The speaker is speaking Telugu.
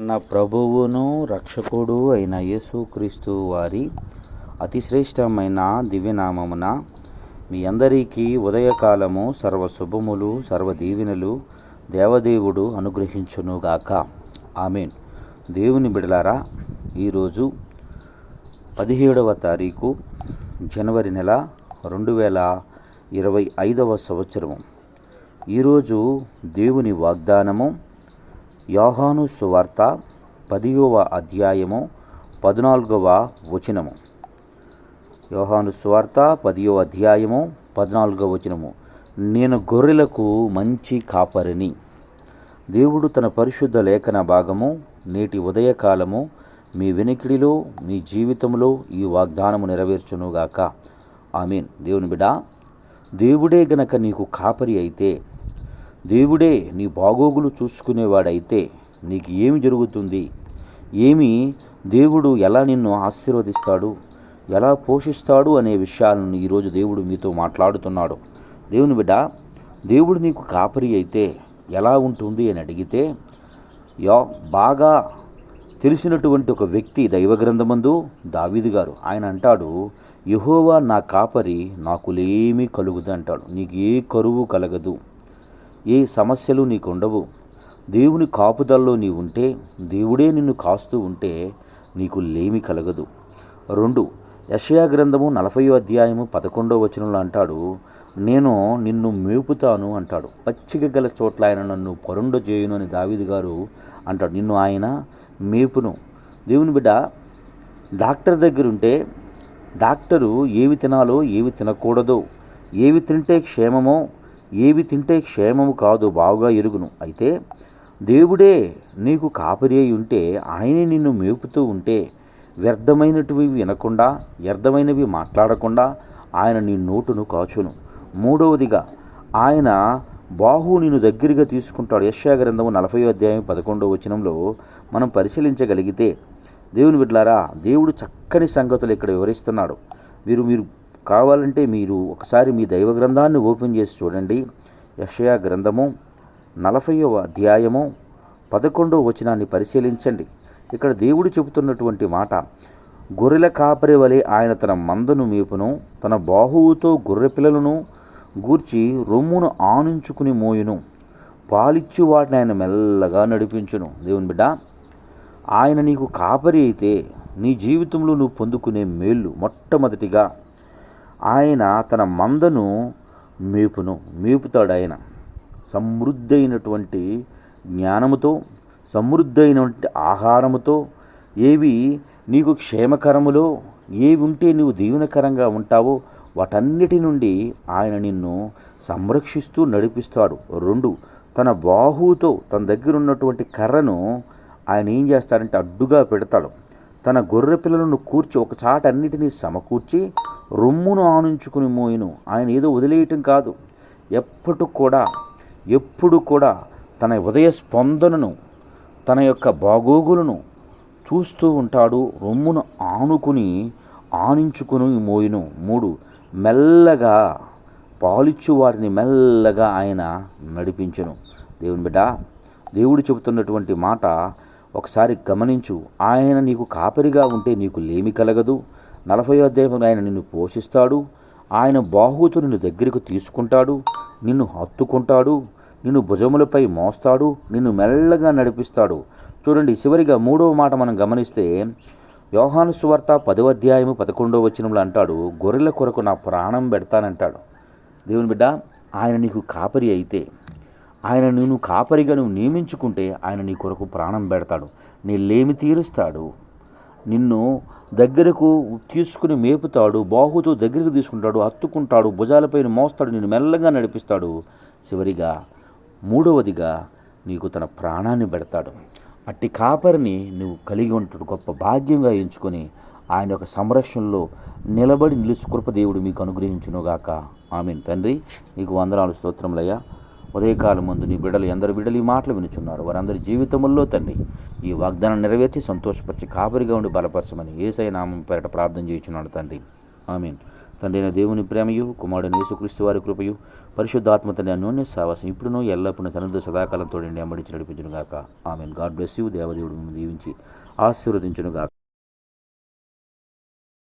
నా ప్రభువును రక్షకుడు అయిన యేసుక్రీస్తు వారి అతిశ్రేష్టమైన దివ్యనామమున మీ అందరికీ ఉదయకాలము సర్వ శుభములు సర్వ దీవెనలు దేవదేవుడు అనుగ్రహించునుగాక. ఆమెన్. దేవుని బిడలారా ఈరోజు పదిహేడవ తారీఖు జనవరి నెల రెండు వేల ఇరవై ఐదవ సంవత్సరము. ఈరోజు దేవుని వాగ్దానము యోహాను సువార్త పదియవ అధ్యాయము పద్నాలుగవ వచనము. యోహాను సువార్త పదియో అధ్యాయము పద్నాలుగవ వచనము. నేను గొర్రెలకు మంచి కాపరిని. దేవుడు తన పరిశుద్ధ లేఖన భాగము నేటి ఉదయకాలము మీ వెనుకిడిలో మీ జీవితంలో ఈ వాగ్దానము నెరవేర్చునుగాక. మీన్ దేవుని బిడా దేవుడే గనక నీకు కాపరి అయితే దేవుడే నీ బాగోగులు చూసుకునేవాడైతే నీకు ఏమి జరుగుతుంది? ఏమి? దేవుడు ఎలా నిన్ను ఆశీర్వదిస్తాడు? ఎలా పోషిస్తాడు అనే విషయాలను ఈరోజు దేవుడు మీతో మాట్లాడుతున్నాడు. దేవుని బిడ్డ దేవుడు నీకు కాపరి అయితే ఎలా ఉంటుంది అని అడిగితే యా బాగా తెలిసినటువంటి ఒక వ్యక్తి దైవగ్రంథమందు దావీదు గారు. ఆయన అంటాడు యహోవా నా కాపరి నాకులేమీ కలుగుదు అంటాడు. నీకు ఏ కరువు కలగదు. ఏ సమస్యలు నీకు ఉండవు దేవుని కాపుదల్లో నీ ఉంటే దేవుడే నిన్ను కాస్తూ ఉంటే నీకు లేమి కలగదు. రెండు యషయా గ్రంథము నలభై అధ్యాయము పదకొండో వచనంలో అంటాడు నేను నిన్ను మేపుతాను అంటాడు. పచ్చిక గల చోట్ల ఆయన నన్ను పరుండ చేయును అని దావిది గారు అంటాడు. నిన్ను ఆయన మేపును. దేవుని బిడ్డ డాక్టర్ దగ్గర ఉంటే డాక్టరు ఏవి తినాలో ఏవి తినకూడదో ఏవి తింటే క్షేమమో ఏవి తింటే క్షేమము కాదు బావుగా ఎరుగును. అయితే దేవుడే నీకు కాపరి అయి ఉంటే ఆయనే నిన్ను మేపుతూ ఉంటే వ్యర్థమైనటివి వినకుండా వ్యర్థమైనవి మాట్లాడకుండా ఆయన నీ నోటును కాచును. మూడవదిగా ఆయన బాహు నిన్ను దగ్గరగా తీసుకుంటాడు. యశ్యా గ్రంథము నలభై అధ్యాయం పదకొండవ వచనంలో మనం పరిశీలించగలిగితే దేవుని బిడ్లారా దేవుడు చక్కని సంగతులు ఇక్కడ వివరిస్తున్నాడు. మీరు మీరు కావాలంటే మీరు ఒకసారి మీ దైవ గ్రంథాన్ని ఓపెన్ చేసి చూడండి. యషయా గ్రంథము నలభైవ అధ్యాయము పదకొండవ వచనాన్ని పరిశీలించండి. ఇక్కడ దేవుడు చెబుతున్నటువంటి మాట గొర్రెల కాపరి వలె ఆయన తన మందను మేపును తన బాహువుతో గొర్రె పిల్లలను గూర్చి రొమ్మును ఆనించుకుని మోయును పాలిచ్చు వాటిని ఆయన మెల్లగా నడిపించును. దేవుని బిడ్డ ఆయన నీకు కాపరి అయితే నీ జీవితంలో నువ్వు పొందుకునే మేళ్ళు మొట్టమొదటిగా ఆయన తన మందను మేపును మేపుతాడు ఆయన సమృద్ధైనటువంటి జ్ఞానముతో సమృద్ధైనటువంటి ఆహారముతో ఏవి నీకు క్షేమకరములో ఏవి ఉంటే నీవు దీవెనకరంగా ఉంటావో వాటన్నిటి నుండి ఆయన నిన్ను సంరక్షిస్తూ నడిపిస్తాడు. రెండు తన బాహువుతో తన దగ్గర ఉన్నటువంటి కర్రను ఆయన ఏం చేస్తాడంటే అడ్డుగా పెడతాడు. తన గొర్రె పిల్లలను కూర్చి ఒక చాట అన్నిటినీ సమకూర్చి రొమ్మును ఆనుంచుకుని మోయిను. ఆయన ఏదో వదిలేయటం కాదు. ఎప్పటి కూడా ఎప్పుడు కూడా తన ఉదయ స్పందనను తన యొక్క బాగోగులను చూస్తూ ఉంటాడు. రొమ్మును ఆనుకుని ఆనించుకుని మోయిను. మూడు మెల్లగా పాలిచ్చు వారిని మెల్లగా ఆయన నడిపించను. దేవుని బిడ్డ దేవుడు చెబుతున్నటువంటి మాట ఒకసారి గమనించు. ఆయన నీకు కాపరిగా ఉంటే నీకు లేమి కలగదు. నలభై అధ్యాయం ఆయన నిన్ను పోషిస్తాడు. ఆయన బాహుతో నిన్ను దగ్గరకు తీసుకుంటాడు. నిన్ను హత్తుకుంటాడు. నిన్ను భుజములపై మోస్తాడు. నిన్ను మెల్లగా నడిపిస్తాడు. చూడండి చివరిగా మూడవ మాట మనం గమనిస్తే యోహాను సువార్త పదవ అధ్యాయము పదకొండవ వచనంలో అంటాడు గొర్రెల కొరకు నా ప్రాణం పెడతానంటాడు. దేవుని బిడ్డ ఆయన నీకు కాపరి అయితే ఆయన నేను కాపరిగా నువ్వు నియమించుకుంటే ఆయన నీ కొరకు ప్రాణం పెడతాడు. నీ లేమి తీరుస్తాడు. నిన్ను దగ్గరకు తీసుకుని మేపుతాడు బాహుతో దగ్గరకు తీసుకుంటాడు హత్తుకుంటాడు భుజాలపైన మోస్తాడు నిన్ను మెల్లగా నడిపిస్తాడు. చివరిగా మూడవదిగా నీకు తన ప్రాణాన్ని పెడతాడు. అట్టి కాపరిని నువ్వు కలిగి ఉంటాడు గొప్ప భాగ్యంగా ఎంచుకొని ఆయన యొక్క సంరక్షణలో నిలబడి నిలుచు దేవుడు మీకు అనుగ్రహించునుగాక. ఆమె తండ్రి నీకు వందనాలు స్తోత్రములయ్యా. ఉదయకాలం ముందు నీ బిడ్డలు ఎందరు బిడ్డలు ఈ మాటలు వినుచున్నారు. వారందరి జీవితముల్లో తండ్రి ఈ వాగ్దానం నెరవేర్చి సంతోషపరిచి కాపరిగా ఉండి బలపరచమని ఏసై నామం పేరట ప్రార్థన చేయించున్నాడు తండ్రి. ఆమీన్. తండ్రైన దేవుని ప్రేమయు కుమారుడు యేసుక్రీస్తు వారి కృపయు పరిశుద్ధాత్మ తండ్రి అన్యోన్య సావాసం ఇప్పుడునూ ఎల్లప్పుడూ తనతో సదాకాలంతో తోడండి అమ్మడించి గాక ఆమెన్. God bless you. దేవదేవుడు మిమ్మల్ని దీవించి ఆశీర్వదించును గాక